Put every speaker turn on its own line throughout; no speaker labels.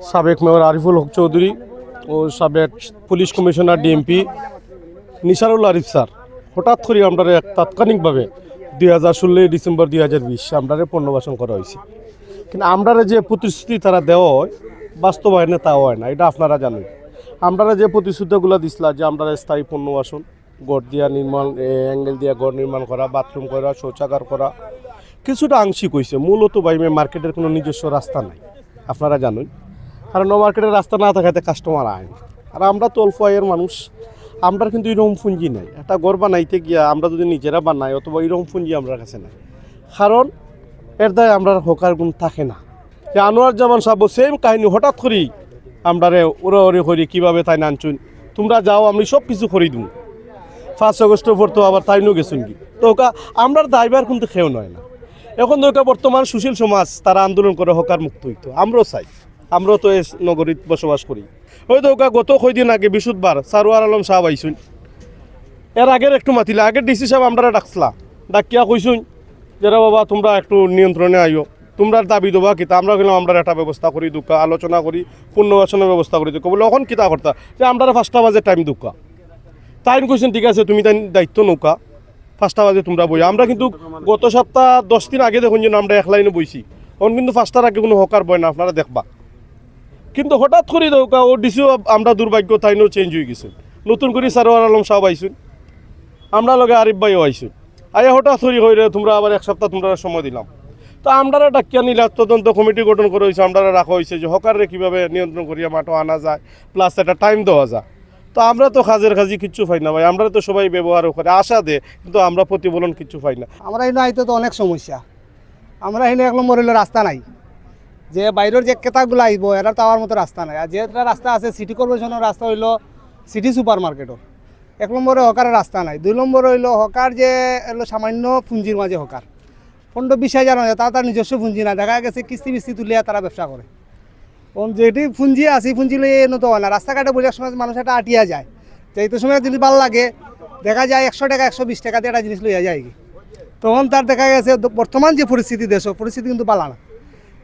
সাবেক মেয়র আরিফুল হক চৌধুরী ও সাবেক police commissioner DMP Nisarul Arif sir. হঠাৎ করে আমরা এক তাৎক্ষণিকভাবে দুই হাজার ষোলোই ডিসেম্বর দুই হাজার বিশ আমরা পণ্যবাসন করা হয়েছে। কিন্তু আমরা যে প্রতিশ্রুতি তারা দেওয়া হয়, বাস্তবায়নে তা হয় না, এটা আপনারা জানেন। আমরা যে প্রতিশ্রুতিগুলো দিছিলাম যে আমরা স্থায়ী পণ্যবাসন গড় দিয়া নির্মাণ অ্যাঙ্গেল দিয়া গড় নির্মাণ করা, বাথরুম করা, শৌচাগার করা, কিছুটা আংশিক হয়েছে মূলত বাইমে মার্কেটের কোনো নিজস্ব রাস্তা নাই। আপনারা জানেন। কারণ ও মার্কেটের রাস্তা না থাকাতে কাস্টমার আয় আর আমরা তো অল্প আয়ের মানুষ আমরা কিন্তু এরকম পুঁজি নাই। একটা ঘর বানাইতে গিয়া আমরা যদি নিজেরা বানাই, অথবা এরকম পুঁজি আমরা কাছে নাই। কারণ এর দায় আমরা হকার গুণ থাকে না। যে আনোয়ার জামান সাহেব সেম কাহিনী হঠাৎ করেই আমরা রে ওরা ওরে করি, কীভাবে তাই নানচুন তোমরা যাও, আমি সব কিছু করি দিন ফার্স্ট আগস্টের পর তো আবার তাইনও গেছুন কি? তো ওকা, আমরার দায়বার কিন্তু খেয়েও নয় না। এখন তো বর্তমান সুশীল সমাজ, তারা আন্দোলন করে হকার মুক্ত হইতো। আমরাও চাই। আমরাও তো এই নগরীত বসবাস করি। ওই তো ওকা গত কয়দিন আগে বিশুদ্ধবার সারোয়ার আলম সাহেব আইসুন এর আগের একটু মাতিলে আগের ডিসি সাহেব আমরা ডাকছিলা। ডাকিয়া কইসুন যারা বাবা, তোমরা একটু নিয়ন্ত্রণে আইও তোমরা দাবি দেবা কিতা, আমরা গেলাম আমরা একটা ব্যবস্থা করি দুঃখা আলোচনা করি পুনর্বাসনের ব্যবস্থা করি দুঃখা বলে এখন কিতা করতা যে আমরা পাঁচটা বাজে টাইম দুঃখা তাই কইছেন ঠিক আছে, তুমি তাই দায়িত্ব নৌকা। পাঁচটা বাজে তোমরা বই আমরা কিন্তু গত সপ্তাহ দশ দিন আগে দেখুন যে, আমরা এক লাইনে বইছি। এখন কিন্তু পাঁচটার আগে কোনো হকার বয় না আপনারা দেখবা। কিন্তু হঠাৎ করে দৌকা ও ডিসিও আমরা দুর্ভাগ্য তাইনও চেঞ্জ হয়ে গেছে। নতুন করে সারোয়ার আলম সাহেব আইসুন। আমরা লগে আরিফ ভাইও আইসুন। আয়া হঠাৎ করে হইরে, তোমরা আবার এক সপ্তাহ তোমরা সময় দিলাম। তো আমরা ডাকিয়া নিলা, তদন্ত কমিটি গঠন করা হয়েছে আমরা রাখা হয়েছে যে হকারে কীভাবে নিয়ন্ত্রণ করিয়া মাঠও আনা যায় প্লাস একটা টাইম দেওয়া যায়। তো আমরা তো কাজের কাজই কিচ্ছু পাই না ভাই আমরা তো সবাই ব্যবহারও করে, আশা দে, কিন্তু আমরা প্রতিফলন কিচ্ছু পাই না।
আমরা এখানে আইতে তো অনেক সমস্যা। আমরা এখানে এক নম্বর হইল রাস্তা নাই। যে বাইরের যে কেতাগুলো আইব, এরা তো আমার মতো রাস্তা নাই। আর যেটা রাস্তা আছে সিটি কর্পোরেশনের রাস্তা হইল সিটি সুপার মার্কেটর এক নম্বরে হকারের রাস্তা নাই। দুই নম্বরে হইল হকার যে, হলো সামান্য পুঁজির মাঝে হকার। পনেরো বিশ হাজার তার তার নিজস্ব পুঁজি না দেখা গেছে কিস্তি বিস্তি তুলিয়া তারা ব্যবসা করে। ওম যেটি পুঁজি আছে, পুঁজি লইয়ে নতো হয় না। রাস্তাঘাটে বোঝার সময় মানুষ একটা আটিয়া যায়। তো এই তো সময় যদি ভালো লাগে, দেখা যায় একশো টাকা, একশো বিশ টাকা দিয়ে একটা জিনিস লইয়া যায় কি। তখন তার দেখা গেছে, বর্তমান যে পরিস্থিতি দেশ, পরিস্থিতি কিন্তু পালা না।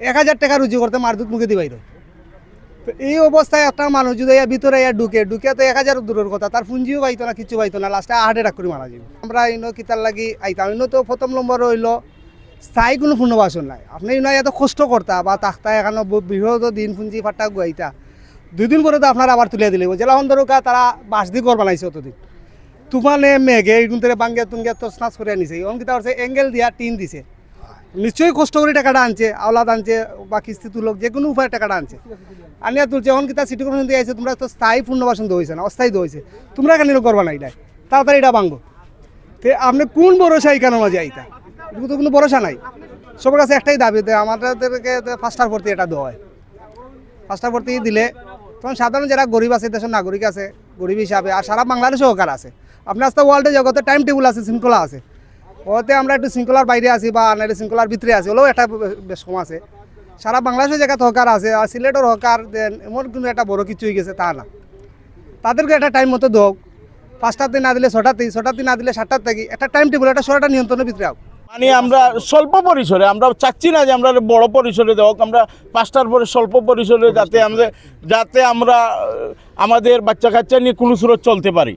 এক হাজার টাকা রুজি করতে মারদুত মুখে দিবাই তো এই অবস্থায় একটা মানুষ যদি ভিতরে ইয়া ঢুকে ঢুকে তো এক হাজার দূরের কথা, তার পুঞ্জিও পাইতো না, কিছু পাইতো না, লাস্টে হার্ট অ্যাটাক করে মারা যাবে আমরা ইনো কিতার লাগি আইতাম, ইনো তো প্রথম নম্বর হইল স্থায়ী কোনো পুনর্বাসন নাই। আপনি ইনো এত কষ্ট করতা, বা তাক্তা এখানে বৃহৎ দিন পুঁজি ফাটা গুয়াইতা দুই দিন করে তো আপনারা আবার তুলে দিলে জেলা সন্দরকা তারা বাঁশ দিয়ে ঘর বানাইছে অতদিন। তুফানে মেঘে এই গুণতে বাঙ্গে তুঙ্গে তো স্নাচ করে আনিছে এখন কিতা করছে, এঙ্গেল দিয়া টিন দিছে। নিশ্চয়ই কষ্ট করে টাকাটা আনছে, আওলাদ আনছে, বা কিস্তি তুলক যে কোনো উপায়ে টাকাটা আনছে। আনিয়া তুলছে এখন কিতা সিটি কর্পোরেশন দিয়ে আইছে, তোমরা তো স্থায়ী পুনর্বাসন দিয়ে হয়েছে না, অস্থায়ী দিয়ে হয়েছে তোমরা কেন করবা না এটা? তাড়াতাড়ি এটা ভাঙবো। তে আপনি কোন ভরসা এখানে মাঝে আইতা এটুকু তো কোনো ভরসা নাই। সবার কাছে একটাই দাবি আমাদেরকে ফার্স্টার ভর্তি এটা দেওয়া হয়। ফার্স্টার ভর্তি দিলে, তখন সাধারণ যারা গরিব আছে, দেশের নাগরিক আছে, গরিব হিসাবে, আর সারা বাংলাদেশে সহকার আছে। আপনার আস্তে ওয়ার্ল্ডে জগতে টাইম টেবিল আছে, শৃঙ্খলা আছে। ওতে আমরা একটু শৃঙ্খলার বাইরে আছি বা নাইলে শৃঙ্খলার ভিতরে আছি, ওলেও একটা বেশ কম আছে। সারা বাংলাদেশের জায়গাতে হকার আছে, আর সিলেটের হকার, দেন এমন কোনো একটা বড় কিছু হয়ে গেছে তা না। তাদেরকে একটা টাইম মতো দেওক পাঁচটাতে না দিলে ছটাতে ছটাতে না দিলে সাতটার থেকে, একটা টাইম টেবিল একটা সরটা নিয়ন্ত্রণের ভিতরে হোক
মানে আমরা স্বল্প পরিসরে, আমরা চাচ্ছি না যে আমরা বড় পরিসরে দেওয়া আমরা পাঁচটার পরে স্বল্প পরিসরে যাতে আমরা যাতে আমরা আমাদের বাচ্চা কাচ্চা নিয়ে কোনো সুরত চলতে পারি।